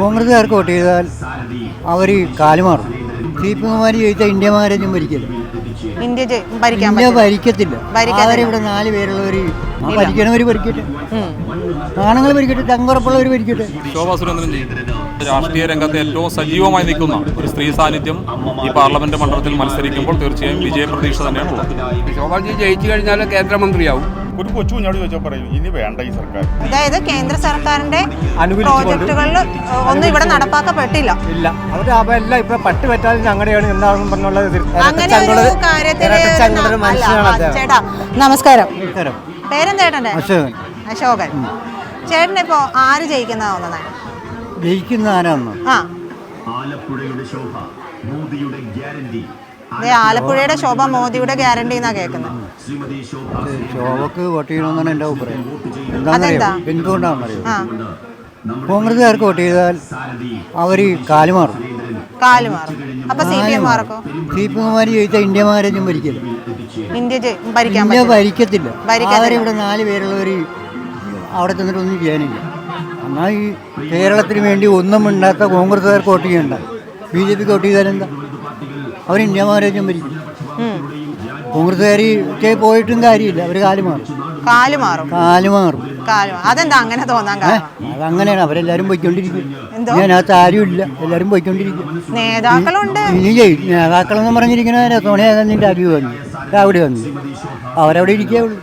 കോൺഗ്രസ്സുകാർക്ക് vote ചെയ്താൽ അവർ കാലുമാറും സി പി കുമാർ ചോദിച്ചാൽ ഇന്ത്യ മഹാരാജ്യം ഭരിക്കില്ല. ഇന്ത്യ ഭരിക്കത്തില്ല. ഭരിക്കത്തില്ല. അവരിവിടെ നാല് പേരുള്ളവർ ഭരിക്കണവർ ഭരിക്കട്ടെ. ആണുങ്ങൾ ഭരിക്കട്ടെ തങ്കുറപ്പുള്ളവർ ഭരിക്കട്ടെ. ശോഭാ സുരേന്ദ്രൻ രാഷ്ട്രീയ രംഗത്ത് ഏറ്റവും സജീവമായി നിൽക്കുന്ന ഒരു സ്ത്രീ സാന്നിധ്യം ഈ പാർലമെന്റ് മണ്ഡലത്തിൽ മത്സരിക്കുമ്പോൾ തീർച്ചയായും വിജയപ്രതീക്ഷ തന്നെയാണ് ഉള്ളത്. ശോഭാജി ജയിച്ചു കഴിഞ്ഞാൽ കേന്ദ്രമന്ത്രിയാവും. ഒരു കൊച്ചു കുഞ്ഞോട് ചോദിച്ചാൽ പറയും ഇനി വേണ്ട ഈ സർക്കാർ. അതായത് കേന്ദ്ര സർക്കാരിന്റെ പ്രോജക്റ്റുകളിൽ ഒന്നും ഇവിടെ നടപ്പാക്കപ്പെട്ടില്ല. ഇല്ല. അവർ അതെല്ലാം ഇപ്പൊ പട്ട് പറ്റാതെ അങ്ങനെയാണ് എന്താണെന്ന് പറഞ്ഞുള്ളത് അങ്ങനെ ഒരു കാര്യത്തിൽ അല്ല, ചേട്ടാ നമസ്കാരം. പേരെന്തേട്ടന്റെ അശോകൻ. അശോകൻ. ചേട്ടൻ ഇപ്പോ ആര് ജയിക്കുന്ന തോന്നുന്നത് ജയിക്കുന്ന ആരാന്ന്? ആ. ആലപ്പുഴയുടെ ശോഭ മോദിയുടെ ഗ്യാരണ്ടി. ദേ ആലപ്പുഴയുടെ ശോഭ മോദിയുടെ ഗ്യാരണ്ടി എന്നാ കേൾക്കുന്നത് ശോഭക്ക് വോട്ട് ചെയ്യണമെന്നാണ് എന്റെ അഭിപ്രായം? എന്താണെന്നറിയോ? എന്തുകൊണ്ടാണെന്നറിയോ കോൺഗ്രസ്സുകാർക്ക് വോട്ട് ചെയ്താൽ അവർ കാലുമാറും കാൽ മാറും. അപ്പൊ സി പി എം മാർക്കോ സി പി എമാർ ജയിച്ചാൽ ഇന്ത്യ മഹാരാജ്യം ഭരിക്കില്ല ഇന്ത്യ ഭരിക്കത്തില്ല. അവരിവിടെ നാല് പേരുള്ളവർ അവിടെ ചെന്നിട്ട് ഒന്നും ചെയ്യാനില്ല. എന്നാൽ ഈ കേരളത്തിന് വേണ്ടി ഒന്നും മിണ്ടാത്ത കോൺഗ്രസ്സുകാർക്ക് വോട്ട് ചെയ്യണ്ട. ബി ജെ പിക്ക് വോട്ട് ചെയ്താലെന്താ അവർ ഇന്ത്യ മഹാരാജ്യം ഭരിക്കും കോൺഗ്രസ്സുകാർ പോയിട്ടും കാര്യമില്ല. അവർ കാൽ മാറും. കാൽ മാറും. കാൽ മാറും. അതെന്താ അങ്ങനെ തോന്നാൻ അതങ്ങനെയാണ്. അവരെല്ലാരും പോയിക്കൊണ്ടിരിക്കും. എന്തോ? ആരും ആരുമില്ല എല്ലാരും പോയിക്കൊണ്ടിരിക്കും. നേതാക്കളുണ്ട്. ഇനി നേതാക്കളെന്ന് പറഞ്ഞിരിക്കുന്ന സോണിയാഗാന്ധിന്റെ അഭി വന്നു. രാവിലെ വന്നു. അവരവിടെ ഇരിക്കേ ഉള്ളൂ.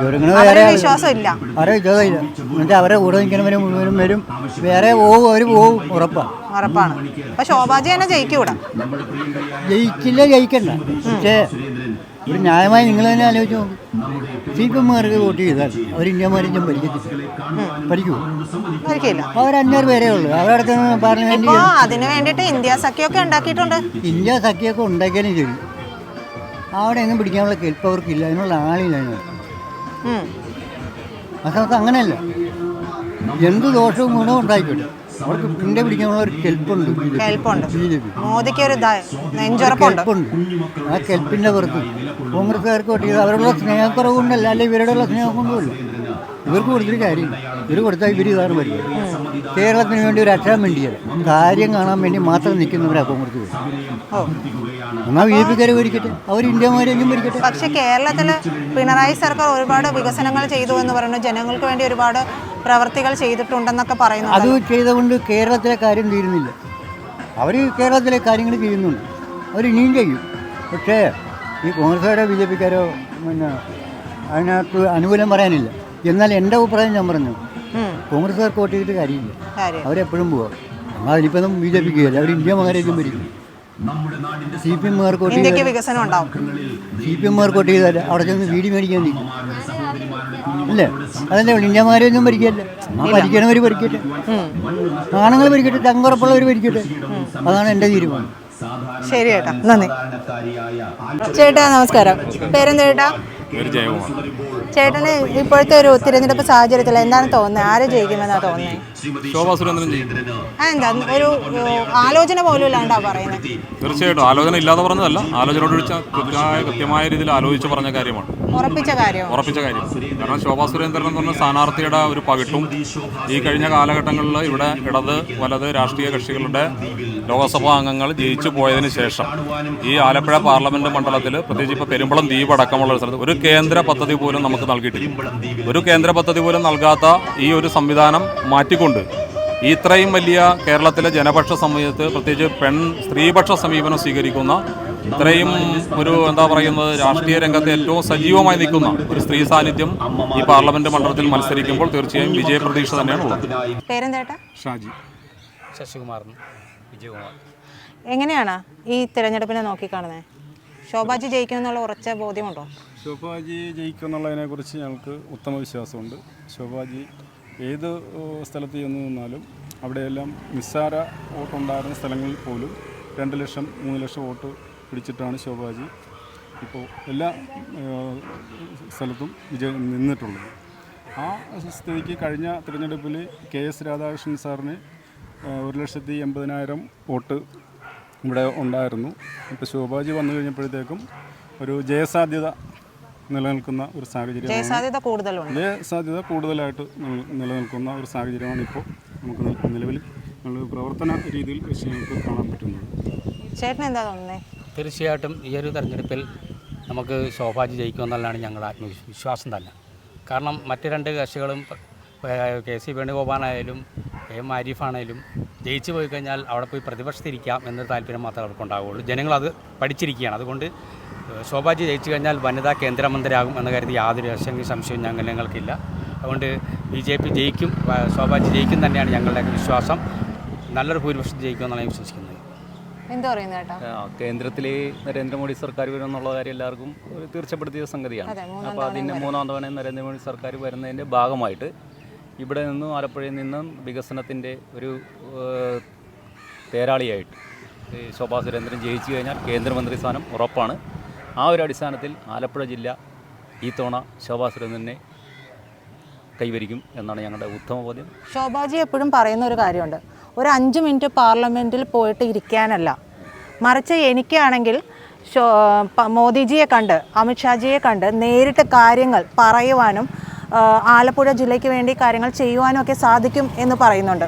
ഇവരിങ്ങനെ വേറെ അവരെ ആള്- വിശ്വാസം ഇല്ല അവരെ വിശ്വാസമില്ല. എന്നിട്ട് അവരെ കൂടെ നിൽക്കുന്നവരെ മുഴുവനും വരും. വേറെ പോവും അവർ പോവും ഉറപ്പാ. ഉറപ്പാണ്. അപ്പൊ ശോഭാജി തന്നെ ജയിക്കൂടാ. ജയിക്കില്ല ജയിക്കണ്ട. പക്ഷേ ഒരു ന്യായമായി നിങ്ങൾ തന്നെ ആലോചിച്ച് നോക്കും. സി പി എമ്മുകാർക്ക് വോട്ട് ചെയ്താൽ അവർ ഇന്ത്യമാരും ഭരിക്കത്തില്ല. ഭരിക്കൂ അഞ്ഞൂറ് പേരേ ഉള്ളൂ. അവരവിടെ ചെന്ന് പാർലമെന്റ് അതിന് വേണ്ടിട്ട് ഇന്ത്യ സഖ്യമൊക്കെ ഉണ്ടാക്കിയിട്ടുണ്ട്. ഇന്ത്യ സഖ്യമൊക്കെ ഉണ്ടാക്കിയാലും ശരി. അവിടെ എങ്ങും പിടിക്കാനുള്ള കെൽപ്പ് അവർക്കില്ല. അതിനുള്ള ആളില്ല അതിനകത്ത്. ഉം. അങ്ങനെയല്ല. എന്ത് ദോഷവും ഗുണവും ഉണ്ടായിക്കോട്ടെ. അവർക്ക് പിന്നെ പിടിക്കാനുള്ള ഒരു കെൽപ്പുണ്ട് കെൽപ്പുണ്ട്. B J P. മോദിക്ക് ഒരു ദ- നെഞ്ചുറപ്പുണ്ട് ആ കെൽപ്പിന്റെ പുറത്ത്. കോൺഗ്രസ്സുകാർക്ക് ചെയ്ത് അവരോടുള്ള സ്നേഹക്കുറവുകൊണ്ടല്ല അല്ലെ ഇവരോടുള്ള സ്നേഹം കൊണ്ടുമല്ല ഇവർക്ക് കൊടുത്തിട്ട് കാര്യമില്ല ഇവർ കൊടുത്താൽ ഇവർ ഇതാണ് വരിക. കേരളത്തിന് വേണ്ടി ഒരു അക്ഷരം വേണ്ടിയത് കാര്യം കാണാൻ വേണ്ടി മാത്രം നിൽക്കുന്നവരാ കോൺഗ്രസ് എന്നാൽ ബി ജെ പിക്കാർ ഭരിക്കട്ടെ? അവർ ഇന്ത്യമാരെങ്കിലും ഭരിക്കട്ടെ? പക്ഷേ കേരളത്തിൽ പിണറായി സർക്കാർ ഒരുപാട് വികസനങ്ങൾ ചെയ്തു എന്ന് പറയുന്നു. ജനങ്ങൾക്ക് വേണ്ടി ഒരുപാട് പ്രവർത്തികൾ ചെയ്തിട്ടുണ്ടെന്നൊക്കെ പറയുന്നു അത് ചെയ്തുകൊണ്ട് കേരളത്തിലെ കാര്യം തീരുന്നില്ല. അവർ കേരളത്തിലെ കാര്യങ്ങൾ ചെയ്യുന്നുണ്ട്. അവർ ഇനിയും ചെയ്യും. പക്ഷേ ഈ കോൺഗ്രസ്സുകാരോ ബി ജെ പിക്കാരോ പിന്നെ അതിനകത്ത് അനുകൂലം പറയാനില്ല. എന്നാൽ എന്റെ അഭിപ്രായം ഞാൻ പറഞ്ഞു. കോൺഗ്രസ്സുകാർക്ക് വോട്ട് ചെയ്തിട്ട് കാര്യമില്ല. കാര്യം? അവരെപ്പോഴും പോവാം. എന്നാൽ ഇനിയിപ്പം ബി ജെ പിക്ക് അവർ ഇന്ത്യ മഹാരാജ്യം ഭരിക്കും സി പി എമ്മുകാർക്ക് വോട്ട് ചെയ്ത് ചെയ്താൽ വികസനം ഉണ്ടാവും. സി പി എമ്മുകാർക്ക് വോട്ട് ചെയ്താൽ അവിടെ ചെന്ന് വീടി മേടിക്കാൻ നിൽക്കും അല്ലേ? അതല്ലേ ഇന്ത്യ മഹാരാജ്യം ഭരിക്കല്ലേ? ആ ഭരിക്കണവർ ഭരിക്കട്ടെ. ആണുങ്ങൾ ഭരിക്കട്ടെ തങ്കുറപ്പുള്ളവർ ഭരിക്കട്ടെ. അതാണ് എന്റെ തീരുമാനം. ശരി ചേട്ടാ നന്ദി. ചേട്ടാ നമസ്കാരം. പേരെന്താ ചേട്ടാ? ചേട്ടന് ഇപ്പോഴത്തെ ഒരു തിരഞ്ഞെടുപ്പ് സാഹചര്യത്തിൽ എന്താണ് തോന്നുന്നത്? ആരെ ജയിക്കുമെന്നാണ് തോന്നുന്നത്? ശോഭാ സുരേന്ദ്രൻ ചെയ്യും. അതെന്താ ഒരു ആലോചന പോലും ഇല്ലാണ്ടാ പറയുന്നത്. തീർച്ചയായിട്ടും. ആലോചന ഇല്ലാതെ പറഞ്ഞതല്ല. ആലോചനയോട് വിളിച്ച കൃത്യമായ കൃത്യമായ രീതിയിൽ ആലോചിച്ച് പറഞ്ഞ കാര്യമാണ്. ഉറപ്പിച്ച കാര്യം. ഉറപ്പിച്ച കാര്യം. കാരണം ശോഭാ സുരേന്ദ്രൻ എന്ന് പറഞ്ഞ സ്ഥാനാർത്ഥിയുടെ ഒരു പകിട്ടും ഈ കഴിഞ്ഞ കാലഘട്ടങ്ങളിൽ ഇവിടെ ഇടത് വലത് രാഷ്ട്രീയ കക്ഷികളുടെ ലോകസഭാ അംഗങ്ങൾ ജയിച്ചു പോയതിനു ശേഷം ഈ ആലപ്പുഴ പാർലമെന്റ് മണ്ഡലത്തിൽ പ്രത്യേകിച്ച് ഇപ്പോൾ പെരുമ്പളം ദ്വീപ് അടക്കമുള്ള സ്ഥലത്ത് ഒരു കേന്ദ്ര പദ്ധതി പോലും നമുക്ക് നൽകിയിട്ടില്ല. ഒരു കേന്ദ്ര പദ്ധതി പോലും നൽകാത്ത ഈ ഒരു സംവിധാനം മാറ്റിക്കൊണ്ട് ഇത്രയും വലിയ കേരളത്തിലെ ജനപക്ഷ സമയത്ത് പ്രത്യേകിച്ച് പെൺ സ്ത്രീപക്ഷ സമീപനം സ്വീകരിക്കുന്ന ഇത്രയും ഒരു എന്താ പറയുന്നത് രാഷ്ട്രീയ രംഗത്ത് ഏറ്റവും സജീവമായി നിൽക്കുന്ന ഒരു സ്ത്രീ സാന്നിധ്യം ഈ പാർലമെന്റ് മണ്ഡലത്തിൽ മത്സരിക്കുമ്പോൾ തീർച്ചയായും വിജയപ്രതീക്ഷ തന്നെയാണ് ഉള്ളത്. പേരെന്തേട്ടാ ഷാജി. ശശികുമാർ വിജയകുമാർ. എങ്ങനെയാണ് ഈ തിരഞ്ഞെടുപ്പിനെ നോക്കിക്കാണുന്നത് ശോഭാജി ജയിക്കുമെന്നുള്ള ഉറച്ച ബോധ്യമുണ്ടോ? ശോഭാജി ജയിക്കുമെന്നുള്ളതിനെ കുറിച്ച് ഞങ്ങൾക്ക് ഉത്തമ വിശ്വാസമുണ്ട്. ശോഭാജി ഏത് സ്ഥലത്ത് ചെന്ന് നിന്നാലും അവിടെയെല്ലാം നിസ്സാര വോട്ടുണ്ടായിരുന്ന സ്ഥലങ്ങളിൽ പോലും രണ്ട് ലക്ഷം മൂന്ന് ലക്ഷം വോട്ട് പിടിച്ചിട്ടാണ് ശോഭാജി ഇപ്പോൾ എല്ലാ സ്ഥലത്തും വിജയ നിന്നിട്ടുള്ളത്. ആ സ്ഥിതിക്ക് കഴിഞ്ഞ തിരഞ്ഞെടുപ്പിൽ കെ എസ് രാധാകൃഷ്ണൻ സാറിന് ഒരു ലക്ഷത്തി എൺപതിനായിരം വോട്ട് ഇവിടെ ഉണ്ടായിരുന്നു. ഇപ്പോൾ ശോഭാജി വന്നു കഴിഞ്ഞപ്പോഴത്തേക്കും ഒരു ജയസാധ്യത നിലനിൽക്കുന്ന ഒരു സാഹചര്യം ജയസാധ്യത കൂടുതലുണ്ട്. ജയസാധ്യത കൂടുതലായിട്ട് നില- നിലനിൽക്കുന്ന ഒരു സാഹചര്യമാണ് ഇപ്പോൾ നമുക്ക് നിലവിൽ നമ്മൾ പ്രവർത്തന രീതിയിൽ വെച്ച് കാണാൻ പറ്റുന്നത്. ചേട്ടൻ എന്താ തോന്നുന്നത് തീർച്ചയായിട്ടും ഈ ഒരു തെരഞ്ഞെടുപ്പിൽ നമുക്ക് ശോഭാജി ജയിക്കുമെന്നുള്ളതാണ് ഞങ്ങളുടെ ആത്മവിശ്വാസം തന്നെ. കാരണം മറ്റു രണ്ട് കക്ഷികളും ഏഹ്, കെ സി വേണുഗോപാലായാലും കെ എം ആരിഫാണേലും ജയിച്ചു പോയി കഴിഞ്ഞാൽ അവിടെ പോയി പ്രതിപക്ഷത്തിരിക്കാം എന്നൊരു താല്പര്യം മാത്രമേ അവർക്കുണ്ടാവുകയുള്ളൂ ജനങ്ങളത് പഠിച്ചിരിക്കുകയാണ്. അതുകൊണ്ട് ശോഭാജി ജയിച്ചു കഴിഞ്ഞാൽ വനിതാ കേന്ദ്രമന്ത്രിയാകും എന്ന് കരുതി യാതൊരു ആശങ്കയും സംശയവും ഞങ്ങൾ ഞങ്ങൾക്കില്ല. അതുകൊണ്ട് ബി ജെ പി ജയിക്കും ശോഭാജി ജയിക്കും തന്നെയാണ് ഞങ്ങളുടെയൊക്കെ വിശ്വാസം. നല്ലൊരു ഭൂരിപക്ഷം ജയിക്കുമെന്നാണ് ഞാൻ വിശ്വസിക്കുന്നത്. എന്താ പറയുന്നത് കേട്ടോ കേന്ദ്രത്തിലെ നരേന്ദ്രമോദി സർക്കാർ വരും എന്നുള്ള കാര്യം എല്ലാവർക്കും ഒരു തീർച്ചപ്പെടുത്തിയ സംഗതിയാണ്. അപ്പോൾ അതിന്റെ മൂന്നാം തവണ നരേന്ദ്രമോദി സർക്കാർ വരുന്നതിന്റെ ഭാഗമായിട്ട് ഇവിടെ നിന്നും ആലപ്പുഴയിൽ നിന്നും വികസനത്തിന്റെ ഒരു തേരാളിയായിട്ട് ഈ ശോഭാ സുരേന്ദ്രൻ ജയിച്ചു കഴിഞ്ഞാൽ കേന്ദ്രമന്ത്രി സ്ഥാനം ഉറപ്പാണ്. ആ ഒരു അടിസ്ഥാനത്തിൽ ആലപ്പുഴ ജില്ല ഈ തവണ ശോഭാ സുരേന്ദ്രനെ കൈവരിക്കും എന്നാണ് ഞങ്ങളുടെ ഉത്തമ ബോധ്യം. ശോഭാജി എപ്പോഴും പറയുന്ന ഒരു കാര്യമുണ്ട്. ഒരു അഞ്ച് മിനിറ്റ് പാർലമെന്റിൽ പോയിട്ട് ഇരിക്കാനല്ല. മറിച്ച് എനിക്കാണെങ്കിൽ മോദിജിയെ കണ്ട് അമിത്ഷാജിയെ കണ്ട് നേരിട്ട് കാര്യങ്ങൾ പറയുവാനും ആലപ്പുഴ ജില്ലയ്ക്ക് വേണ്ടി കാര്യങ്ങൾ ചെയ്യുവാനും ഒക്കെ സാധിക്കും എന്ന് പറയുന്നുണ്ട്.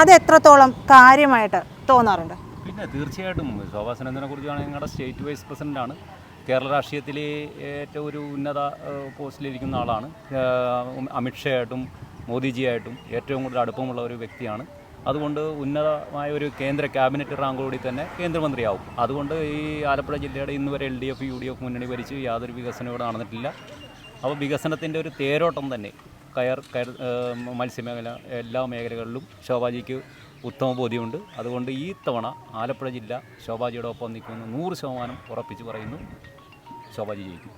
അത് എത്രത്തോളം കാര്യമായിട്ട് തോന്നാറുണ്ട്? പിന്നെ തീർച്ചയായിട്ടും ശോഭാ സുരേന്ദ്രനെ കുറിച്ച് ഞങ്ങളുടെ സ്റ്റേറ്റ് വൈസ് പ്രസിഡന്റാണ് കേരള രാഷ്ട്രീയത്തിലെ ഏറ്റവും ഒരു ഉന്നത പോസ്റ്റിലിരിക്കുന്ന ആളാണ്. അമിത്ഷായായിട്ടും മോദിജിയായിട്ടും ഏറ്റവും കൂടുതൽ അടുപ്പമുള്ള ഒരു വ്യക്തിയാണ്. അതുകൊണ്ട് ഉന്നതമായ ഒരു കേന്ദ്ര ക്യാബിനറ്റ് റാങ്കോടി തന്നെ കേന്ദ്രമന്ത്രിയാവും. അതുകൊണ്ട് ഈ ആലപ്പുഴ ജില്ലയുടെ ഇന്ന് വരെ L D F U D F മുന്നണി ഭരിച്ച് യാതൊരു വികസനവും നടന്നിട്ടില്ല. അപ്പോൾ വികസനത്തിന്റെ ഒരു തേരോട്ടം തന്നെ കയർ കയർ മത്സ്യമേഖല എല്ലാ മേഖലകളിലും ശോഭാജിക്ക് ഉത്തമ ബോധ്യമുണ്ട്. അതുകൊണ്ട് ഈ തവണ ആലപ്പുഴ ജില്ല ശോഭാജിയുടെ ഒപ്പം നിൽക്കുമെന്ന് നൂറ് ശതമാനം ഉറപ്പിച്ച് പറയുന്നു. ശോഭാജി ജയിക്കും.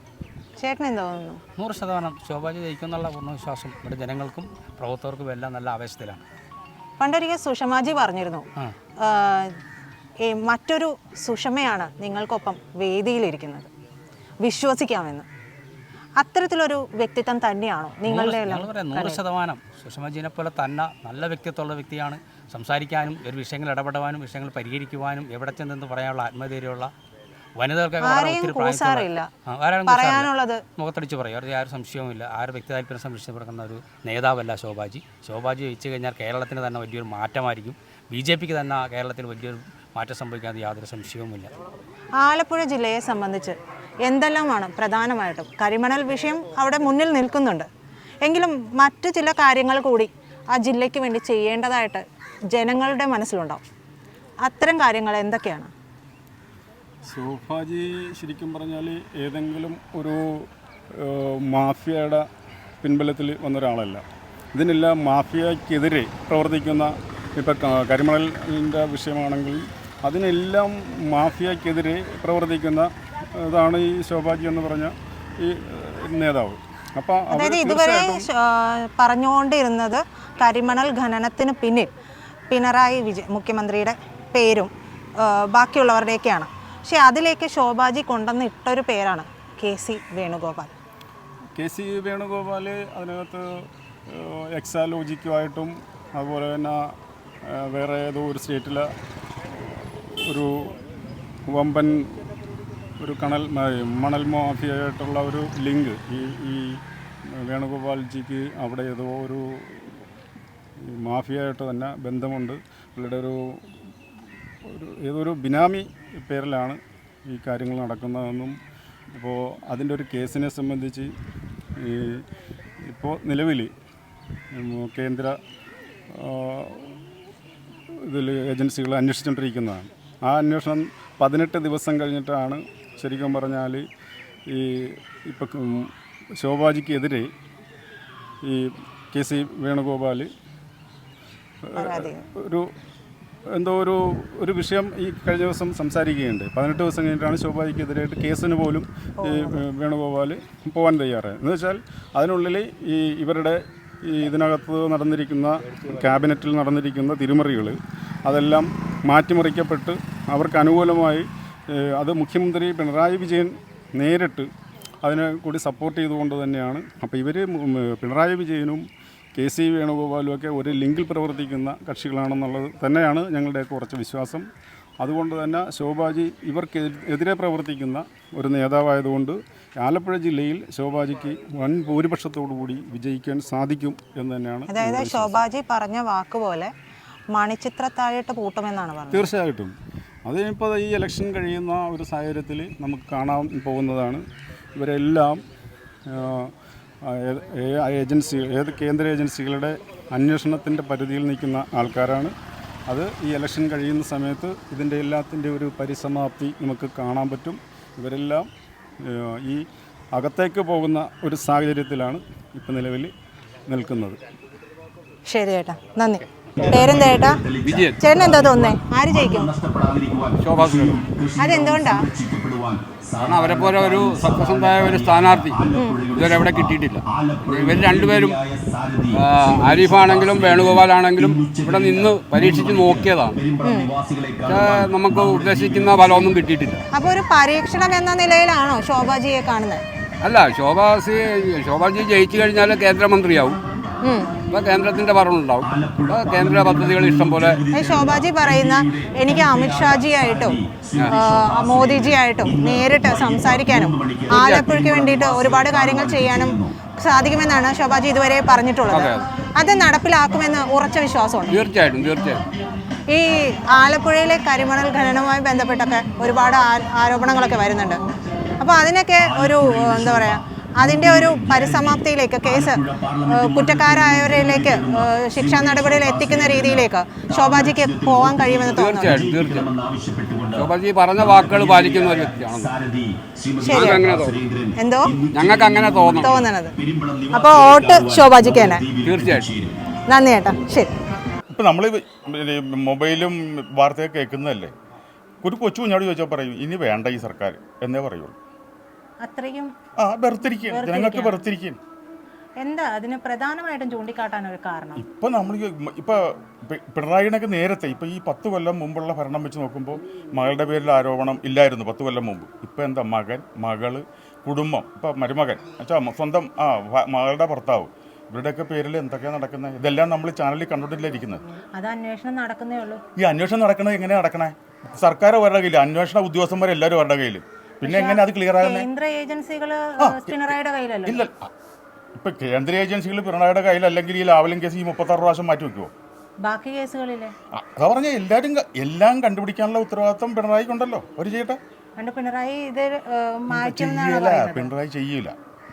ചേട്ടൻ തോന്നുന്നു? നൂറ് ശതമാനം ശോഭാജി ജയിക്കുമെന്നുള്ള പൂർണ വിശ്വാസം ഇവിടെ ജനങ്ങൾക്കും പ്രവർത്തകർക്കും എല്ലാം നല്ല ആവേശത്തിലാണ്. പണ്ടൊരിക്കൽ സുഷമാജി പറഞ്ഞിരുന്നു ഈ മറ്റൊരു സുഷമയാണ് നിങ്ങൾക്കൊപ്പം വേദിയിലിരിക്കുന്നത്. വിശ്വസിക്കാമെന്ന്. അത്തരത്തിലൊരു വ്യക്തിത്വം തന്നെയാണോ നിങ്ങളുടെ നൂറ് ശതമാനം സുഷമജീനെ പോലെ തന്നെ നല്ല വ്യക്തിത്വമുള്ള വ്യക്തിയാണ്. സംസാരിക്കാനും ഒരു വിഷയങ്ങൾ ഇടപെടുവാനും വിഷയങ്ങൾ പരിഹരിക്കുവാനും എവിടെ ചെന്നെന്ന് പറയാനുള്ള ആത്മധൈര്യമുള്ള ആരെയും കൂസാറില്ല. പറയാനുള്ളത് മുഖത്തടിച്ച് പറയും. അവരുടെ ആരും സംശയവുമില്ല. ആരും വ്യക്തി താല്പര്യം സംരക്ഷിച്ച് കിടക്കുന്ന ഒരു നേതാവല്ല ശോഭാജി. ശോഭാജി ജയിച്ചു കഴിഞ്ഞാൽ കേരളത്തിന് തന്നെ വലിയൊരു മാറ്റമായിരിക്കും. ബി ജെ പിക്ക് തന്നെ കേരളത്തിൽ വലിയൊരു മാറ്റം സംഭവിക്കാതെ യാതൊരു സംശയവുമില്ല. ആലപ്പുഴ ജില്ലയെ സംബന്ധിച്ച് എന്തെല്ലാമാണ് പ്രധാനമായിട്ടും? കരിമണൽ വിഷയം അവിടെ മുന്നിൽ നിൽക്കുന്നുണ്ട്. എങ്കിലും മറ്റു ചില കാര്യങ്ങൾ കൂടി ആ ജില്ലയ്ക്ക് വേണ്ടി ചെയ്യേണ്ടതായിട്ട് ജനങ്ങളുടെ മനസ്സിലുണ്ടാവും. അത്തരം കാര്യങ്ങൾ എന്തൊക്കെയാണ്? ശോഭാജി ശരിക്കും പറഞ്ഞാൽ ഏതെങ്കിലും ഒരു മാഫിയയുടെ പിൻബലത്തിൽ വന്ന ഒരാളല്ല ഇതിനെല്ലാം മാഫിയക്കെതിരെ പ്രവർത്തിക്കുന്ന ഇപ്പം കരിമണലിന്റെ വിഷയമാണെങ്കിൽ അതിനെല്ലാം മാഫിയക്കെതിരെ പ്രവർത്തിക്കുന്ന ഇതാണ് ഈ ശോഭാജി എന്ന് പറഞ്ഞ ഈ നേതാവ്. അപ്പോൾ അതായത് ഇതുവരെ പറഞ്ഞുകൊണ്ടിരുന്നത് കരിമണൽ ഖനനത്തിന് പിന്നിൽ പിണറായി വിജയൻ മുഖ്യമന്ത്രിയുടെ പേരും ബാക്കിയുള്ളവരുടെയൊക്കെയാണ്. പക്ഷേ അതിലേക്ക് ശോഭാജി കൊണ്ടുവന്ന് ഇട്ടൊരു പേരാണ് K C Venugopal. K C Venugopal അതിനകത്ത് എക്സാലോജിക്കുമായിട്ടും അതുപോലെ തന്നെ വേറെ ഏതോ ഒരു സ്റ്റേറ്റിലെ ഒരു വമ്പൻ ഒരു കണൽ മണൽ മാഫിയായിട്ടുള്ള ഒരു ലിങ്ക് ഈ ഈ വേണുഗോപാൽജിക്ക് അവിടെ ഏതോ ഒരു മാഫിയായിട്ട് തന്നെ ബന്ധമുണ്ട്. പുള്ളിയുടെ ഒരു ഒരു ഏതൊരു ബിനാമി പേരിലാണ് ഈ കാര്യങ്ങൾ നടക്കുന്നതെന്നും ഇപ്പോൾ അതിന്റെ ഒരു കേസിനെ സംബന്ധിച്ച് ഈ ഇപ്പോൾ നിലവിൽ കേന്ദ്ര ഇതിൽ ഏജൻസികൾ അന്വേഷിച്ചുകൊണ്ടിരിക്കുന്നതാണ്. ആ അന്വേഷണം പതിനെട്ട് ദിവസം കഴിഞ്ഞിട്ടാണ് ശരിക്കും പറഞ്ഞാൽ ഈ ഇപ്പം ശോഭാജിക്കെതിരെ ഈ കെ സി വേണുഗോപാൽ ഒരു എന്തോ ഒരു ഒരു വിഷയം ഈ കഴിഞ്ഞ ദിവസം സംസാരിക്കുകയുണ്ട്. പതിനെട്ട് ദിവസം കഴിഞ്ഞിട്ടാണ് ശോഭാജിക്കെതിരായിട്ട് കേസിന് പോലും ഈ വേണുഗോപാൽ പോകാൻ തയ്യാറായത് എന്ന് വെച്ചാൽ അതിനുള്ളിൽ ഈ ഇവരുടെ ഈ ഇതിനകത്ത് നടന്നിരിക്കുന്ന ക്യാബിനറ്റിൽ നടന്നിരിക്കുന്ന തിരുമറികൾ അതെല്ലാം മാറ്റിമറിക്കപ്പെട്ട് അവർക്ക് അനുകൂലമായി അത് മുഖ്യമന്ത്രി പിണറായി വിജയൻ നേരിട്ട് അതിനെ കൂടി സപ്പോർട്ട് ചെയ്തുകൊണ്ട് തന്നെയാണ്. അപ്പോൾ ഇവർ പിണറായി വിജയനും കെ സി വേണുഗോപാലും ഒക്കെ ഒരു ലിങ്കിൽ പ്രവർത്തിക്കുന്ന കക്ഷികളാണെന്നുള്ളത് തന്നെയാണ് ഞങ്ങളുടെയൊക്കെ കുറച്ച് വിശ്വാസം. അതുകൊണ്ട് തന്നെ ശോഭാജി ഇവർക്ക് എതിരെ പ്രവർത്തിക്കുന്ന ഒരു നേതാവായതുകൊണ്ട് ആലപ്പുഴ ജില്ലയിൽ ശോഭാജിക്ക് വൻ കൂടി വിജയിക്കാൻ സാധിക്കും എന്ന് തന്നെയാണ് അതായത് ശോഭാജി പറഞ്ഞ വാക്കുപോലെ മണിച്ചിത്രത്താഴിട്ട് പൂട്ടുമെന്നാണ് പറഞ്ഞത്. തീർച്ചയായിട്ടും. അതിനിപ്പോൾ ഈ ഇലക്ഷൻ കഴിയുന്ന ഒരു സാഹചര്യത്തിൽ നമുക്ക് കാണാൻ പോകുന്നതാണ്. ഇവരെല്ലാം ഏജൻസി ഏത് കേന്ദ്ര ഏജൻസികളുടെ അന്വേഷണത്തിന്റെ പരിധിയിൽ നിൽക്കുന്ന ആൾക്കാരാണ്. അത് ഈ ഇലക്ഷൻ കഴിയുന്ന സമയത്ത് ഇതിന്റെ എല്ലാത്തിന്റെ ഒരു പരിസമാപ്തി നമുക്ക് കാണാൻ പറ്റും. ഇവരെല്ലാം ഈ അകത്തേക്ക് പോകുന്ന ഒരു സാഹചര്യത്തിലാണ് ഇപ്പം നിലവിൽ നിൽക്കുന്നത്. ശരി ചേട്ടാ നന്ദി. പേരെന്താ ചേട്ടാ ചേട്ടൻ എന്താ തോന്നുന്നേ? ആര് ജയിക്കും? അതെന്തുകൊണ്ടാ? കാരണം അവരെ പോലെ ഒരു സത്യസന്ധമായ ഒരു സ്ഥാനാർത്ഥി ഇതുവരെ അവിടെ കിട്ടിയിട്ടില്ല. ഇവർ രണ്ടുപേരും ആരിഫാണെങ്കിലും വേണുഗോപാലാണെങ്കിലും ഇവിടെ നിന്ന് പരീക്ഷിച്ച് നോക്കിയതാണ്. പക്ഷേ നമുക്ക് ഉദ്ദേശിക്കുന്ന ഫലമൊന്നും കിട്ടിയിട്ടില്ല. അപ്പോൾ ഒരു പരീക്ഷണം എന്ന നിലയിലാണോ ശോഭാജിയെ കാണുന്നത്? അല്ല ശോഭാസി ശോഭാജി ജയിച്ചു കഴിഞ്ഞാൽ കേന്ദ്രമന്ത്രിയാവും. അപ്പോൾ കേന്ദ്രത്തിന്റെ ഭരണമുണ്ടാവും അപ്പോൾ കേന്ദ്ര പദ്ധതികൾ ഇഷ്ടം പോലെ ശോഭാജി പറയുന്ന എനിക്ക് അമിത്ഷാജി ആയിട്ടും മോദിജി ആയിട്ടും നേരിട്ട് സംസാരിക്കാനും ആലപ്പുഴയ്ക്ക് വേണ്ടിയിട്ട് ഒരുപാട് കാര്യങ്ങൾ ചെയ്യാനും സാധിക്കുമെന്നാണ് ശോഭാജി ഇതുവരെ പറഞ്ഞിട്ടുള്ളത്. അത് നടപ്പിലാക്കുമെന്ന് ഉറച്ച വിശ്വാസമുണ്ട്. തീർച്ചയായിട്ടും തീർച്ചയായിട്ടും. ഈ ആലപ്പുഴയിലെ കരിമണൽ ഖനനവുമായി ബന്ധപ്പെട്ടൊക്കെ ഒരുപാട് ആരോപണങ്ങളൊക്കെ വരുന്നുണ്ട്. അപ്പോൾ അതിനൊക്കെ ഒരു എന്താ പറയുക അതിന്റെ ഒരു പരിസമാപ്തിയിലേക്ക് കേസ് കുറ്റക്കാരായവരിലേക്ക് ശിക്ഷാ നടപടിയിൽ എത്തിക്കുന്ന രീതിയിലേക്ക് ശോഭാജിക്ക് പോകാൻ കഴിയുമെന്ന് തോന്നുന്നു. ശോഭാജി പറഞ്ഞ വാക്കുകൾ പാലിക്കുന്ന ഒരു വ്യക്തിയാണ്. എന്തോ? ഞങ്ങൾക്ക് അങ്ങനെ തോന്നുന്നു അപ്പോൾ വോട്ട് ശോഭാജിക്ക് തന്നെ. തീർച്ചയായിട്ടും. നന്ദി ചേട്ടാ ശരി. ഇപ്പം നമ്മൾ മൊബൈലും വാർത്തയൊക്കെ കേൾക്കുന്നതല്ലേ? ഒരു കൊച്ചു കുഞ്ഞോട് ചോദിച്ചാൽ പറയും ഇനി വേണ്ട ഈ സർക്കാർ എന്നേ പറയുള്ളൂ. അത്രയും ആ വെറുത്തിരിക്കുകയാണ്. ജനങ്ങൾക്ക് വെറുത്തിരിക്കുകയാണ്. എന്താ അതിന് പ്രധാനമായിട്ടും ചൂണ്ടിക്കാട്ടാൻ ഒരു കാരണം? ഇപ്പൊ നമ്മൾ ഇപ്പൊ പിണറായിനൊക്കെ നേരത്തെ ഇപ്പൊ ഈ പത്ത് കൊല്ലം മുമ്പുള്ള ഭരണം വെച്ച് നോക്കുമ്പോൾ മകളുടെ പേരിൽ ആരോപണം ഇല്ലായിരുന്നു പത്ത് കൊല്ലം മുമ്പ്. ഇപ്പൊ എന്താ മകൻ മകൾ കുടുംബം ഇപ്പൊ മരുമകൻ അച്ഛാ സ്വന്തം ആ മകളുടെ ഭർത്താവ് ഇവരുടെയൊക്കെ പേരിൽ എന്തൊക്കെയാണ് നടക്കുന്നത് ഇതെല്ലാം നമ്മൾ ചാനലിൽ കണ്ടിട്ടില്ല ഇരിക്കുന്നത്. അത് അന്വേഷണം നടക്കുന്നേ ഉള്ളൂ. ഈ അന്വേഷണം നടക്കുന്നത് എങ്ങനെയാണ് നടക്കണേ? സർക്കാർ അവരുടെ കയ്യിൽ അന്വേഷണ ഉദ്യോഗസ്ഥന്മാർ എല്ലാവരും അവരുടെ കയ്യിൽ പിന്നെ എങ്ങനെ അത് ക്ലിയർ ആകുന്നത് കേന്ദ്ര ഏജൻസികൾ പിണറായിയുടെ കയ്യിലല്ലോ? ഇല്ല ഇപ്പൊ കേന്ദ്ര ഏജൻസികൾ പിണറായിയുടെ കയ്യിൽ അല്ലെങ്കിൽ ഈ ലാവലിംഗ് കേസ് ഈ മുപ്പത്താറ് പ്രാവശ്യം മാറ്റി വെക്കുമോ ബാക്കി കേസുകളിലെ? അതാ പറഞ്ഞ എല്ലാരും എല്ലാം കണ്ടുപിടിക്കാനുള്ള ഉത്തരവാദിത്വം പിണറായിക്കുണ്ടല്ലോ. ഒരു ചെയ്യട്ടെ. പണ്ട് പിണറായി ഇത് ഏഹ്, ചെയ്യല പറയുന്നത്. പിണറായി ചെയ്യൂല.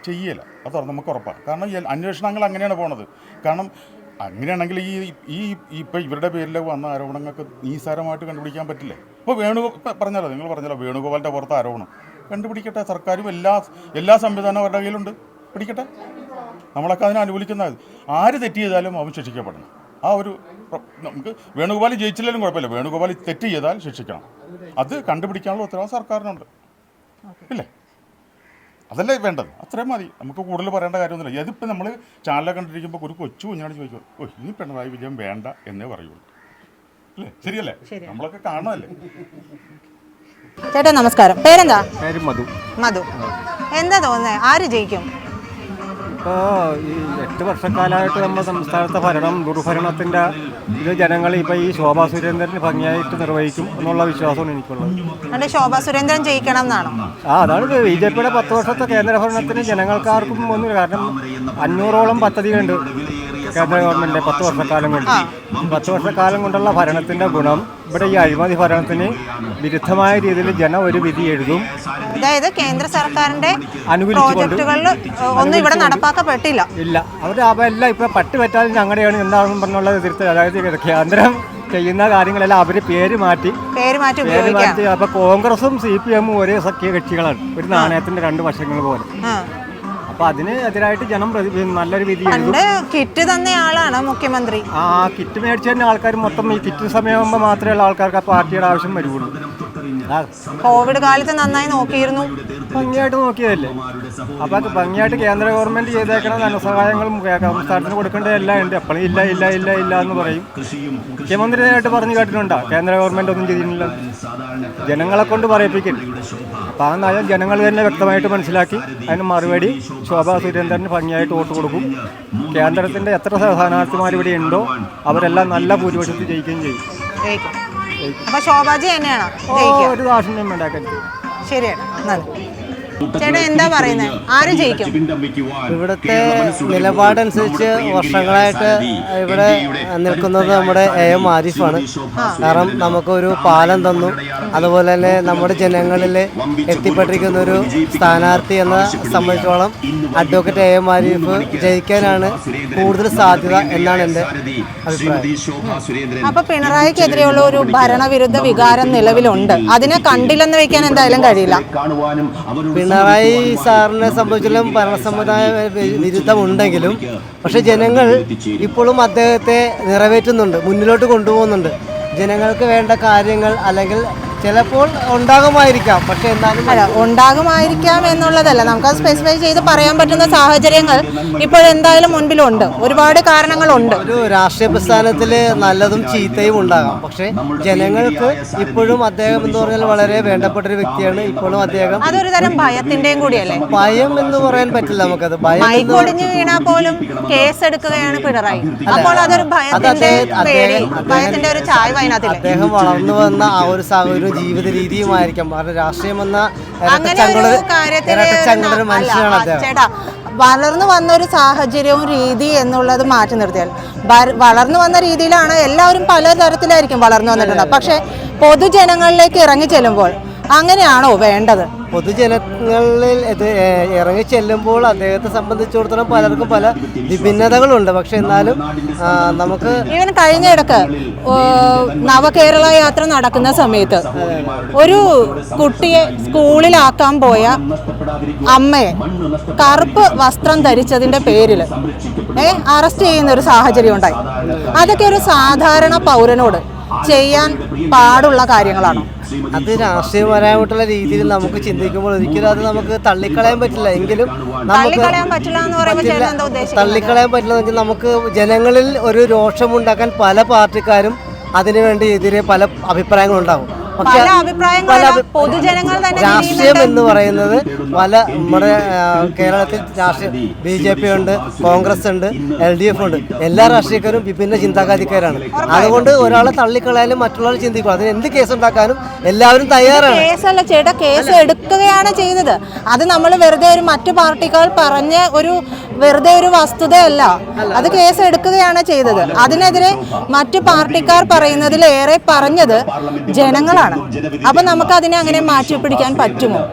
ചെയ്യല. അത് നമുക്ക് ഉറപ്പാണ്. കാരണം അന്വേഷണങ്ങൾ അങ്ങനെയാണ് പോണത്. കാരണം അങ്ങനെയാണെങ്കിൽ ഈ ഈ ഇപ്പം ഇവരുടെ പേരിൽ വന്ന ആരോപണങ്ങൾക്ക് നിസ്സാരമായിട്ട് കണ്ടുപിടിക്കാൻ പറ്റില്ലേ? ഇപ്പോൾ വേണുഗോ ഇപ്പം പറഞ്ഞല്ലോ നിങ്ങൾ പറഞ്ഞല്ലോ വേണുഗോപാലിന്റെ പുറത്ത് ആരോപണം. കണ്ടുപിടിക്കട്ടെ സർക്കാരും എല്ലാ എല്ലാ സംവിധാനവും അവരുടെ കയ്യിലുണ്ട്. പിടിക്കട്ടെ. നമ്മളൊക്കെ അതിനെ അനുകൂലിക്കുന്ന ആര് തെറ്റ് ചെയ്താലും അവൻ ശിക്ഷിക്കപ്പെടണം. ആ ഒരു നമുക്ക് വേണുഗോപാൽ ജയിച്ചില്ലെങ്കിലും കുഴപ്പമില്ല. വേണുഗോപാൽ തെറ്റ് ചെയ്താൽ ശിക്ഷിക്കണം. അത് കണ്ടുപിടിക്കാനുള്ള ഉത്തരവാദിത്വം സർക്കാരിനുണ്ട്. ഇല്ലേ? അതല്ലേ വേണ്ടത്. അത്രയും മതി. നമുക്ക് കൂടുതൽ പറയേണ്ട കാര്യമൊന്നുമില്ല. ഇതിപ്പോൾ നമ്മൾ ചാനലൊക്കെ കണ്ടിരിക്കുമ്പോൾ ഒരു കൊച്ചു കുഞ്ഞാണ് ചോദിക്കും ഓ ഇനി പിണറായി വിജയം വേണ്ട എന്നേ പറയുള്ളൂ. ശരിയല്ലേ? നമ്മളൊക്കെ കാണുമല്ലേ ചേട്ടാ നമസ്കാരം. പേരെന്താ? പേര് മധു. മധു. എന്താ തോന്നുന്നത് ആര് ജയിക്കും? ഇപ്പോൾ ഈ എട്ട് വർഷക്കാലമായിട്ട് നമ്മുടെ സംസ്ഥാനത്തെ ഭരണം ദുർഭരണത്തിന്റെ ഇത് ജനങ്ങൾ ഇപ്പോൾ ഈ ശോഭാ സുരേന്ദ്രൻ ഭംഗിയായിട്ട് നിർവഹിക്കും എന്നുള്ള വിശ്വാസമാണ് എനിക്കുള്ളത്. അതെ ശോഭാ സുരേന്ദ്രൻ ജയിക്കണം എന്നാണോ? ആ അതാണ് ബി ജെ പിയുടെ പത്ത് വർഷത്തെ കേന്ദ്രഭരണത്തിന് ജനങ്ങൾക്കാർക്കും ഒന്നും കാരണം അഞ്ഞൂറോളം പദ്ധതികളുണ്ട്. കേന്ദ്ര ഗവൺമെന്റ് പത്ത് വർഷക്കാലം കൊണ്ട് പത്ത് വർഷക്കാലം കൊണ്ടുള്ള ഭരണത്തിന്റെ ഗുണം ഇവിടെ ഈ അഴിമതി ഭരണത്തിന് വിരുദ്ധമായ രീതിയിൽ ജനം ഒരു വിധി എഴുതും. അതായത് കേന്ദ്ര സർക്കാരിന്റെ പ്രോജക്റ്റുകളിൽ ഒന്നും ഇവിടെ നടപ്പാക്കപ്പെട്ടില്ല. ഇല്ല. അവർ അവരെല്ലാം ഇപ്പോൾ പട്ട് പറ്റാതെ ഞങ്ങളുടെയാണ് എന്താണെന്ന് പറഞ്ഞുള്ളത് തിരുത്തൽ. അതായത് കേന്ദ്രം ചെയ്യുന്ന കാര്യങ്ങളെല്ലാം അവർ പേര് മാറ്റി പേര് മാറ്റി പേര് ഉപയോഗിക്കാം മാറ്റി അപ്പോൾ കോൺഗ്രസും സി പി എമ്മും ഒരേ സഖ്യ കക്ഷികളാണ് ഒരു നാണയത്തിന്റെ രണ്ട് വശങ്ങൾ പോലെ. ആ. അപ്പോൾ അതിന് എതിരായിട്ട് ജനം നല്ലൊരു വിധി പണ്ട് കിറ്റ് തന്ന ആളാണ് മുഖ്യമന്ത്രി. ആ കിറ്റ് മേടിച്ചു തന്നെ ആൾക്കാർ മൊത്തം ഈ കിറ്റ് സമയമാകുമ്പോൾ മാത്രമേ ഉള്ള ആൾക്കാർക്ക് ആ പാർട്ടിയുടെ ആവശ്യം വരുള്ളൂ കോവിഡ് കാലത്ത് നന്നായി നോക്കിയിരുന്നു. ഭംഗിയായിട്ട് നോക്കിയതല്ലേ? അപ്പൊ അത് ഭംഗിയായിട്ട് കേന്ദ്ര ഗവൺമെന്റ് ചെയ്തേക്കണ ധനസഹായങ്ങളും സംസ്ഥാനത്തിന് കൊടുക്കേണ്ടതെല്ലാം ഉണ്ട്. എപ്പോഴും ഇല്ല ഇല്ല ഇല്ല ഇല്ല എന്ന് പറയും. മുഖ്യമന്ത്രിയായിട്ട് പറഞ്ഞു കേട്ടിട്ടുണ്ടോ? കേന്ദ്ര ഗവൺമെന്റ് ഒന്നും ചെയ്തിട്ടില്ല. ജനങ്ങളെ കൊണ്ട് പറയിപ്പിക്കും അപ്പൊ ആ നയം ജനങ്ങൾ തന്നെ വ്യക്തമായിട്ട് മനസ്സിലാക്കി. അതിന് മറുപടി ശോഭാ സുരേന്ദ്രന് ഭംഗിയായിട്ട് വോട്ട് കൊടുക്കും. കേന്ദ്രത്തിന്റെ എത്ര സ്ഥാനാർത്ഥിമാർ ഇവിടെ ഉണ്ടോ അവരെല്ലാം നല്ല ഭൂരിപക്ഷത്തിൽ ജയിക്കുകയും ചെയ്യും. അപ്പൊ ശോഭാജി തന്നെയാണോ. ഒരു ദാക്ഷിണ്യം വേണ്ടാക്കരുത് ശരിയാണ്. നന്ദി. ചേട്ടാ എന്താ പറയുന്നത് ആര് ജയിക്കും. ഇവിടുത്തെ നിലപാടനുസരിച്ച് വർഷങ്ങളായിട്ട് ഇവിടെ നിൽക്കുന്നത് നമ്മുടെ എ. എം. ആരിഫാണ്. കാരണം നമുക്കൊരു പാലം തന്നു. അതുപോലെ തന്നെ നമ്മുടെ ജനങ്ങളിൽ എത്തിപ്പെട്ടിരിക്കുന്ന ഒരു സ്ഥാനാർത്ഥി എന്ന സംബന്ധിച്ചോളം അഡ്വക്കേറ്റ് എ. എം. ആരിഫ് ജയിക്കാനാണ് കൂടുതൽ സാധ്യത എന്നാണ് എന്റെ അഭിപ്രായം. അപ്പൊ പിണറായിക്കെതിരെയുള്ള ഒരു ഭരണവിരുദ്ധ വികാരം നിലവിലുണ്ട്. അതിനെ കണ്ടില്ലെന്ന് വെക്കാൻ എന്തായാലും കഴിയില്ല. പിണറായി സാറിനെ സംബന്ധിച്ചിടത്തോളം ഭരണസമുദായ വി- വിരുദ്ധമുണ്ടെങ്കിലും പക്ഷെ ജനങ്ങൾ ഇപ്പോഴും അദ്ദേഹത്തെ നിറവേറ്റുന്നുണ്ട് മുന്നിലോട്ട് കൊണ്ടുപോകുന്നുണ്ട്. ജനങ്ങൾക്ക് വേണ്ട കാര്യങ്ങൾ അല്ലെങ്കിൽ ചിലപ്പോൾ ഉണ്ടാകുമായിരിക്കാം. പക്ഷെ എന്നാലും അല്ല ഉണ്ടാകുമായിരിക്കാം എന്നുള്ളതല്ല. നമുക്ക് അത് സ്പെസിഫൈ ചെയ്ത് പറയാൻ പറ്റുന്ന സാഹചര്യങ്ങൾ ഇപ്പോൾ എന്തായാലും മുൻപിലുണ്ട്. ഒരുപാട് കാരണങ്ങളുണ്ട്. ഒരു രാഷ്ട്രീയ പ്രസ്ഥാനത്തിൽ നല്ലതും ചീത്തയും ഉണ്ടാകാം. പക്ഷെ ജനങ്ങൾക്ക് ഇപ്പോഴും അദ്ദേഹം എന്ന് പറഞ്ഞാൽ വളരെ വേണ്ടപ്പെട്ട ഒരു വ്യക്തിയാണ്. ഇപ്പോഴും അദ്ദേഹം അതൊരു തരം ഭയത്തിന്റെയും കൂടിയല്ലേ? ഭയം എന്ന് പറയാൻ പറ്റില്ല നമുക്കത്. ഭയം എന്ന് മൈക്കൊടിഞ്ഞു വീണാൽ പോലും കേസെടുക്കുകയാണ് പിണറായി. അപ്പോൾ അതൊരു ഭയത്തിന്റെ പേടി ഭയത്തിന്റെ ഒരു ചായ്വ് അതിനകത്തില്ലേ? അദ്ദേഹം വളർന്നു വന്ന ആ ഒരു സാഹചര്യവും ജീവിത രീതിയുമായിരിക്കാം. കാരണം രാഷ്ട്രീയം എന്ന മനുഷ്യനാണ് അദ്ദേഹം. വളർന്നു വന്ന ഒരു സാഹചര്യവും രീതി എന്നുള്ളത് മാറ്റി നിർത്തിയാൽ. വളർന്നു വന്ന രീതിയിലാണ് എല്ലാവരും പല തരത്തിലായിരിക്കും വളർന്നു വന്നിട്ടുള്ളത്. പക്ഷേ പൊതുജനങ്ങളിലേക്ക് ഇറങ്ങി ചെല്ലുമ്പോൾ അങ്ങനെയാണോ വേണ്ടത്? പൊതുജനങ്ങളിൽ ഇത് ഇറങ്ങി ചെല്ലുമ്പോൾ അദ്ദേഹത്തെ സംബന്ധിച്ചിടത്തോളം പലർക്കും പല വിഭിന്നതകളുണ്ട്. പക്ഷെ എന്നാലും നമുക്ക് ഇവൻ കഴിഞ്ഞ ഇടയ്ക്ക് നവകേരള യാത്ര നടക്കുന്ന സമയത്ത് ഒരു കുട്ടിയെ സ്കൂളിലാക്കാൻ പോയ അമ്മയെ കറുപ്പ് വസ്ത്രം ധരിച്ചതിന്റെ പേരിൽ ഏ അറസ്റ്റ് ചെയ്യുന്ന ഒരു സാഹചര്യം ഉണ്ടായി. അതൊക്കെ ഒരു സാധാരണ പൗരനോട് ചെയ്യാൻ പാടുള്ള കാര്യങ്ങളാണോ. അത് രാഷ്ട്രീയപരമായിട്ടുള്ള രീതിയിൽ നമുക്ക് ചിന്തിക്കുമ്പോൾ ഒരിക്കലും അത് നമുക്ക് തള്ളിക്കളയാൻ പറ്റില്ല. എങ്കിലും നമുക്ക് തള്ളിക്കളയാൻ പറ്റില്ല വെച്ചാൽ നമുക്ക് ജനങ്ങളിൽ ഒരു രോഷമുണ്ടാക്കാൻ പല പാർട്ടിക്കാരും അതിനുവേണ്ടി എതിരെ പല അഭിപ്രായങ്ങളുണ്ടാകും. പല അഭിപ്രായങ്ങൾ പൊതുജനങ്ങൾ തന്നെ രാഷ്ട്രീയം എന്ന് പറയുന്നത് പല നമ്മുടെ കേരളത്തിൽ രാഷ്ട്രീയം ബി ജെ പി ഉണ്ട് കോൺഗ്രസ് ഉണ്ട് എൽ ഡി എഫ് ഉണ്ട്. എല്ലാ രാഷ്ട്രീയക്കാരും വിഭിന്ന ചിന്താഗതിക്കാരാണ്. അതുകൊണ്ട് ഒരാളെ തള്ളിക്കളയാലും മറ്റുള്ളവർ ചിന്തിക്കും അതിന് എന്ത് കേസ് ഉണ്ടാക്കാനും എല്ലാവരും തയ്യാറാണ്. കേസല്ല ചേട്ടാ കേസ് എടുക്കുകയാണ് ചെയ്യുന്നത്. അത് നമ്മൾ വെറുതെ ഒരു മറ്റു പാർട്ടികൾ പറഞ്ഞ ഒരു വെറുതെ ഒരു വസ്തുതയല്ല. അത് കേസ് എടുക്കുകയാണ് ചെയ്തത്. അതിനെതിരെ മറ്റു പാർട്ടിക്കാർ പറയുന്നതിലേറെ പറഞ്ഞത് ജനങ്ങളാണ്. അപ്പൊ നമുക്ക് അതിനെ അങ്ങനെ മാറ്റി പിടിക്കാൻ പറ്റുമോ?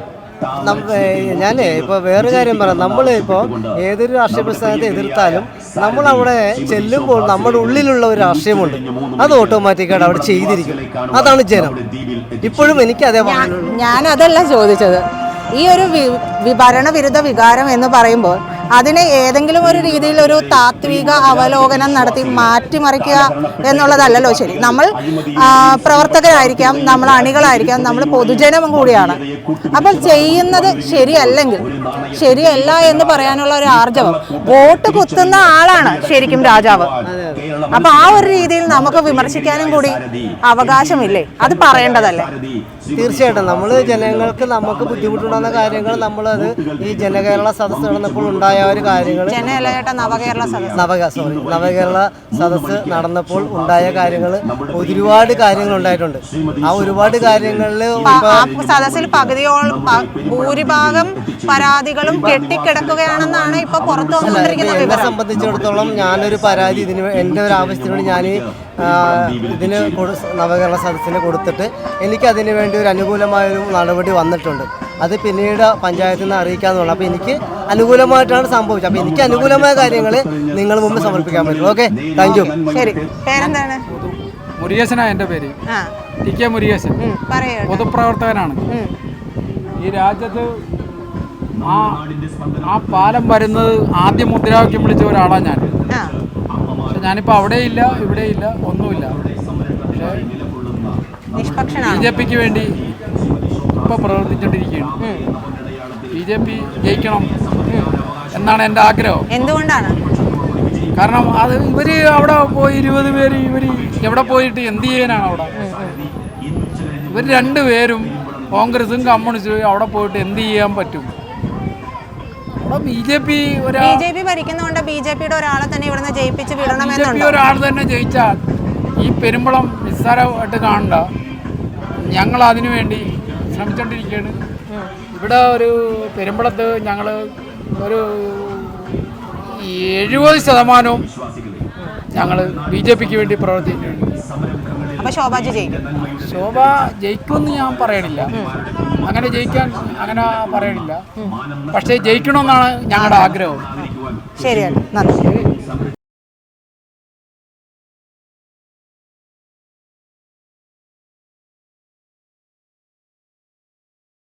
ഞാൻ ഇപ്പോൾ വേറൊരു കാര്യം പറയാം. നമ്മൾ ഇപ്പോൾ ഏതൊരു രാഷ്ട്രീയ പ്രസ്ഥാനത്തെ എതിർത്താലും നമ്മൾ അവിടെ ചെല്ലുമ്പോൾ നമ്മുടെ ഉള്ളിലുള്ള ഒരു രാഷ്ട്രീയമുണ്ട്. അത് ഓട്ടോമാറ്റിക്കായിട്ട് അവിടെ ചെയ്തിരിക്കും. അതാണ് ജനം. ഇപ്പോഴും എനിക്ക് അതേ ഞാൻ അതല്ല ചോദിച്ചത്. ഈ ഒരു വിഭരണ വിരുദ്ധ ഭരണവിരുദ്ധ വികാരം എന്ന് പറയുമ്പോൾ അതിനെ ഏതെങ്കിലും ഒരു രീതിയിൽ ഒരു താത്വിക അവലോകനം നടത്തി മാറ്റിമറിക്കുക എന്നുള്ളതല്ലല്ലോ ശരി. നമ്മൾ പ്രവർത്തകരായിരിക്കാം നമ്മൾ അണികളായിരിക്കാം നമ്മൾ പൊതുജനം കൂടിയാണ്. അപ്പോൾ ചെയ്യുന്നത് ശരിയല്ലെങ്കിൽ ശരിയല്ല എന്ന് പറയാനുള്ള ഒരു ആർജവം വോട്ട് കുത്തുന്ന ആളാണ് ശരിക്കും രാജാവ്. അപ്പൊ ആ ഒരു രീതിയിൽ നമുക്ക് വിമർശിക്കാനും കൂടി അവകാശമില്ലേ? അത് പറയേണ്ടതല്ലേ? തീർച്ചയായിട്ടും. നമ്മൾ ജനങ്ങൾക്ക് നമുക്ക് ബുദ്ധിമുട്ടുണ്ടാകുന്ന കാര്യങ്ങൾ നമ്മളത് ഈ ജനകേരള സദസ്സ് നടന്നപ്പോൾ ഉണ്ടായ ഒരു കാര്യങ്ങൾ നവകേരള നവക സോറി നവകേരള സദസ്സ് നടന്നപ്പോൾ ഉണ്ടായ കാര്യങ്ങൾ ഒരുപാട് കാര്യങ്ങൾ ഉണ്ടായിട്ടുണ്ട് ആ ഒരുപാട് കാര്യങ്ങളിൽ സദസ്സിൽ പകുതിയോളം ഭൂരിഭാഗം പരാതികളും കെട്ടിക്കിടക്കുകയാണെന്നാണ് ഇപ്പൊ പുറത്തു വന്നുകൊണ്ടിരിക്കുന്ന എന്നെ വിവരം. സംബന്ധിച്ചിടത്തോളം ഞാനൊരു പരാതി ഇതിന് എന്റെ എന്റെ ഒരു ആവശ്യത്തിന് വേണ്ടി ഞാൻ ഇതിന് കൊടു- നവകേരള സദസ്സിന് കൊടുത്തിട്ട് എനിക്ക് അതിന് വേണ്ടി ഒരു അനുകൂലമായൊരു നടപടി വന്നിട്ടുണ്ട്. അത് പിന്നീട് പഞ്ചായത്തിൽ നിന്ന് അറിയിക്കാന്നുള്ളത് അപ്പോൾ എനിക്ക് അനുകൂലമായിട്ടാണ് സംഭവിച്ചത്. അപ്പോൾ എനിക്ക് അനുകൂലമായ കാര്യങ്ങൾ നിങ്ങൾ മുമ്പ് സമർപ്പിക്കാൻ പറ്റും ഓക്കെ താങ്ക് യു ശരി പേരെന്താണ്? മുരുകേശനാ എന്റെ പേര്. ആ. T K Murukesan. പൊതുപ്രവർത്തകനാണ്. ഈ രാജ്യത്ത് ആ ആ പാലം വരുന്നത് ആദ്യം മുദ്രാവാക്യം വിളിച്ച ഒരാളാണ് ഞാൻ. ആ അവിടെ ഇല്ല ഇവിടെ ഇല്ല ഒന്നുമില്ല ബി ജെ പിക്ക് വേണ്ടി ഇപ്പോൾ പ്രവർത്തിച്ചുകൊണ്ടിരിക്കുകയാണ് ബി ജെ പി ജയിക്കണം എന്നാണ് എന്റെ ആഗ്രഹം. എന്തുകൊണ്ടാണ്? കാരണം അത് ഇവർ അവിടെ പോയി ഇരുപത് പേര് ഇവർ എവിടെ പോയിട്ട് എന്ത് ചെയ്യാനാണ് അവിടെ? ഇവർ രണ്ടുപേരും കോൺഗ്രസും കമ്മ്യൂണിസ്റ്റും അവിടെ പോയിട്ട് എന്ത് ചെയ്യാൻ പറ്റും? B J P B J P ഭരിക്കുന്നതുകൊണ്ട് B J പിയുടെ ഒരാളെ തന്നെ ഇവിടുന്ന് ജയിപ്പിച്ച് വിടണമെന്നുണ്ട് ഒരാൾ തന്നെ ജയിച്ചാൽ ഈ പെരുമ്പളം നിസ്സാരമായിട്ട് കാണണ്ട. ഞങ്ങൾ അതിനു വേണ്ടി ശ്രമിച്ചുകൊണ്ടിരിക്കുകയാണ് ഇവിടെ ഒരു പെരുമ്പളത്ത് ഞങ്ങൾ ഒരു എഴുപത് ശതമാനവും ഞങ്ങൾ ബി ജെ പിക്ക് വേണ്ടി പ്രവർത്തിക്കുന്നുണ്ട് അപ്പൊ ശോഭാജി ജയിക്കും. ശോഭ ജയിക്കുമെന്ന് ഞാൻ പറയണില്ല. അങ്ങനെ ജയിക്കാൻ അങ്ങനെ പറയണില്ല. പക്ഷേ ജയിക്കണമെന്നാണ് ഞങ്ങളുടെ ആഗ്രഹം. ശരിയാണ്. നന്ദി.